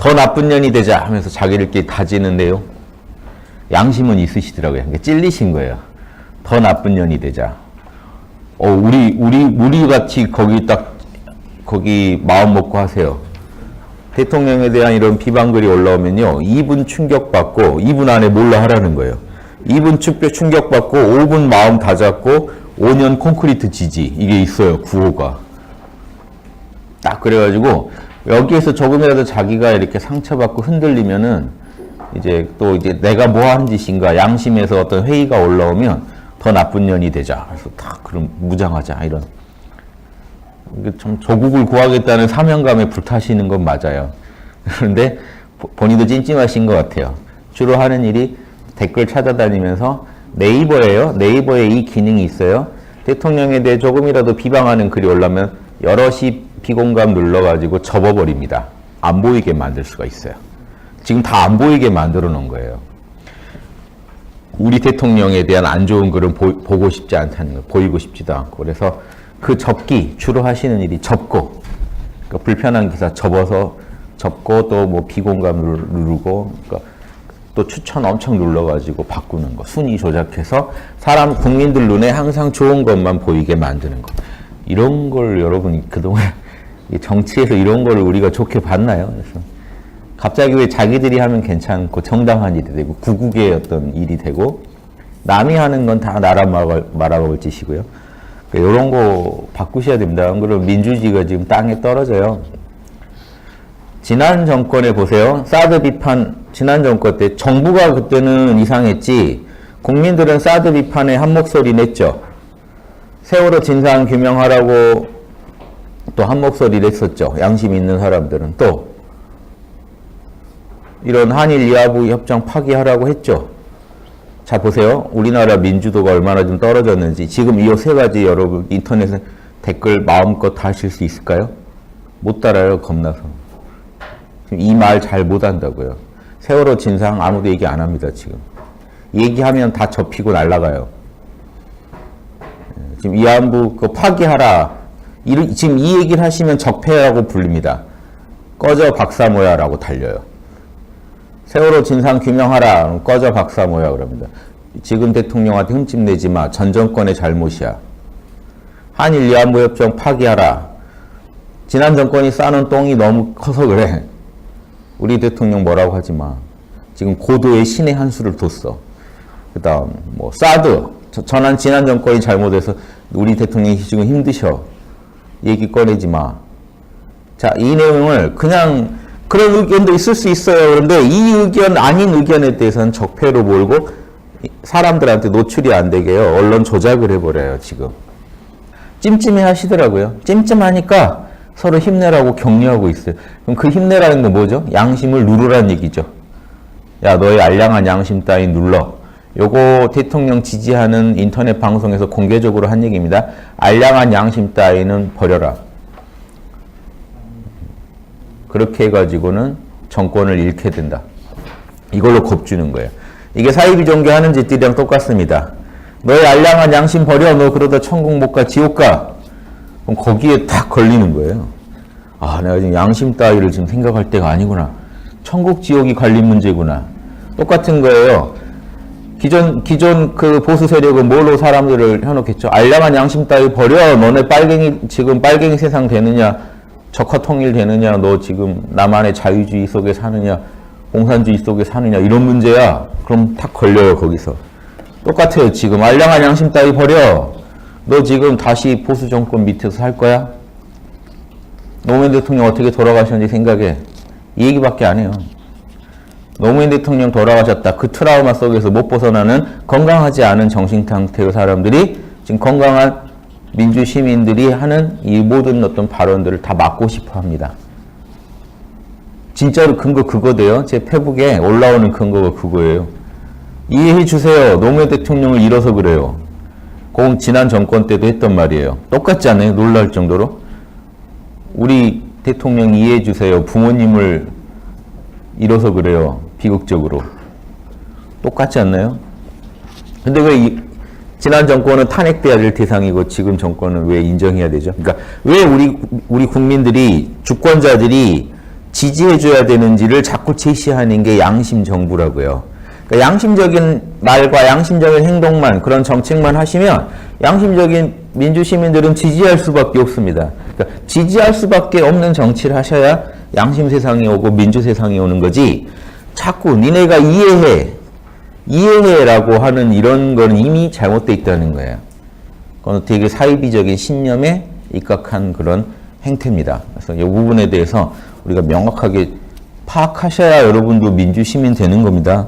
더 나쁜 년이 되자 하면서 자기들끼리 다지는데요. 양심은 있으시더라고요. 그러니까 찔리신 거예요. 더 나쁜 년이 되자. 어, 우리, 우리, 우리 같이 거기 딱, 거기 마음 먹고 하세요. 대통령에 대한 이런 비방글이 올라오면요. 2분 충격받고 2분 안에 뭘로 하라는 거예요. 2분 축배 충격받고 5분 마음 다잡고 5년 콘크리트 지지. 이게 있어요. 구호가. 딱 그래가지고 여기에서 조금이라도 자기가 이렇게 상처받고 흔들리면은 이제 또 이제 내가 뭐한 짓인가 양심에서 어떤 회의가 올라오면 더 나쁜 년이 되자. 그래서 다 그럼 무장하자 이런. 참 조국을 구하겠다는 사명감에 불타시는 건 맞아요. 그런데 보- 본인도 찜찜하신 것 같아요. 주로 하는 일이 댓글 찾아다니면서 네이버예요. 네이버에 이 기능이 있어요. 대통령에 대해 조금이라도 비방하는 글이 올라면 여럿이 비공감 눌러가지고 접어버립니다. 안 보이게 만들 수가 있어요. 지금 다 안 보이게 만들어 놓은 거예요. 우리 대통령에 대한 안 좋은 글은 보, 보고 싶지 않다는 거, 보이고 싶지도 않고. 그래서 그 접기, 주로 하시는 일이 접고, 그러니까 불편한 기사 접어서 접고 또 뭐 비공감 누르- 누르고, 그러니까 또 추천 엄청 눌러가지고 바꾸는 거, 순위 조작해서 사람, 국민들 눈에 항상 좋은 것만 보이게 만드는 거. 이런 걸 여러분 그동안 이 정치에서 이런 걸 우리가 좋게 봤나요? 그래서 갑자기 왜 자기들이 하면 괜찮고 정당한 일이 되고 구국의 어떤 일이 되고 남이 하는 건 다 나라 말아- 말아먹을 짓이고요. 이런 거 바꾸셔야 됩니다. 안 그러면 민주주의가 지금 땅에 떨어져요. 지난 정권에 보세요. 사드 비판 지난 정권 때 정부가 그때는 이상했지 국민들은 사드 비판에 한 목소리 냈죠. 세월호 진상 규명하라고 또 한 목소리 냈었죠. 양심 있는 사람들은 또 이런 한일 이하부 협정 파기하라고 했죠. 자 보세요. 우리나라 민주도가 얼마나 좀 떨어졌는지 지금 이 세 가지 여러분 인터넷에 댓글 마음껏 다 하실 수 있을까요? 못 따라요. 겁나서. 이 말 잘 못한다고요. 세월호 진상 아무도 얘기 안 합니다. 지금. 얘기하면 다 접히고 날아가요. 예, 지금 이안부 그 파기하라. 이- 지금 이 얘기를 하시면 적폐라고 불립니다. 꺼져 박사 모야라고 달려요. 세월호 진상 규명하라. 꺼져 박사 모야 그럽니다. 지금 대통령한테 흠집 내지 마. 전 정권의 잘못이야. 한일 위안부 협정 파기하라. 지난 정권이 싸는 똥이 너무 커서 그래. 우리 대통령 뭐라고 하지 마. 지금 고도의 신의 한 수를 뒀어. 그다음 뭐 사드 저- 전한 지난 정권이 잘못해서 우리 대통령이 지금 힘드셔. 얘기 꺼내지 마. 자, 이 내용을 그냥 그런 의견도 있을 수 있어요. 그런데 이 의견 아닌 의견에 대해서는 적폐로 몰고 사람들한테 노출이 안 되게 요 언론 조작을 해버려요, 지금. 찜찜해 하시더라고요. 찜찜하니까 서로 힘내라고 격려하고 있어요. 그럼 그 힘내라는 건 뭐죠? 양심을 누르라는 얘기죠. 야, 너의 알량한 양심 따위 눌러. 요거 대통령 지지하는 인터넷 방송에서 공개적으로 한 얘기입니다. 알량한 양심 따위는 버려라. 그렇게 해가지고는 정권을 잃게 된다. 이걸로 겁주는 거예요. 이게 사이비 종교 하는 짓들이랑 똑같습니다. 너의 알량한 양심 버려. 너 그러다 천국 못 가, 지옥 가. 그럼 거기에 딱 걸리는 거예요. 아, 내가 지금 양심 따위를 지금 생각할 때가 아니구나. 천국, 지옥이 관리 문제구나. 똑같은 거예요. 기존, 기존 그 보수 세력은 뭘로 사람들을 해놓겠죠? 알량한 양심 따위 버려. 너네 빨갱이, 지금 빨갱이 세상 되느냐? 적화 통일 되느냐? 너 지금 나만의 자유주의 속에 사느냐? 공산주의 속에 사느냐? 이런 문제야. 그럼 탁 걸려요, 거기서. 똑같아요, 지금. 알량한 양심 따위 버려. 너 지금 다시 보수 정권 밑에서 살 거야? 노무현 대통령 어떻게 돌아가셨는지 생각해. 이 얘기밖에 안 해요. 노무현 대통령 돌아가셨다. 그 트라우마 속에서 못 벗어나는 건강하지 않은 정신 상태의 사람들이 지금 건강한 민주 시민들이 하는 이 모든 어떤 발언들을 다 막고 싶어 합니다. 진짜로 근거 그거돼요. 제 페북에 올라오는 근거가 그거예요. 이해해 주세요. 노무현 대통령을 잃어서 그래요. 공 지난 정권 때도 했던 말이에요. 똑같지 않아요? 놀랄 정도로. 우리 대통령 이해해 주세요. 부모님을 잃어서 그래요. 비극적으로. 똑같지 않나요? 근데 왜 이, 지난 정권은 탄핵돼야 될 대상이고 지금 정권은 왜 인정해야 되죠? 그러니까 왜 우리 우리 국민들이 주권자들이 지지해줘야 되는지를 자꾸 제시하는 게 양심 정부라고요. 그러니까 양심적인 말과 양심적인 행동만 그런 정책만 하시면 양심적인 민주 시민들은 지지할 수밖에 없습니다. 그러니까 지지할 수밖에 없는 정치를 하셔야 양심 세상이 오고 민주 세상이 오는 거지. 자꾸 니네가 이해해, 이해해라고 하는 이런 거는 이미 잘못돼 있다는 거예요. 그건 되게 사이비적인 신념에 입각한 그런 행태입니다. 그래서 이 부분에 대해서 우리가 명확하게 파악하셔야 여러분도 민주 시민 되는 겁니다.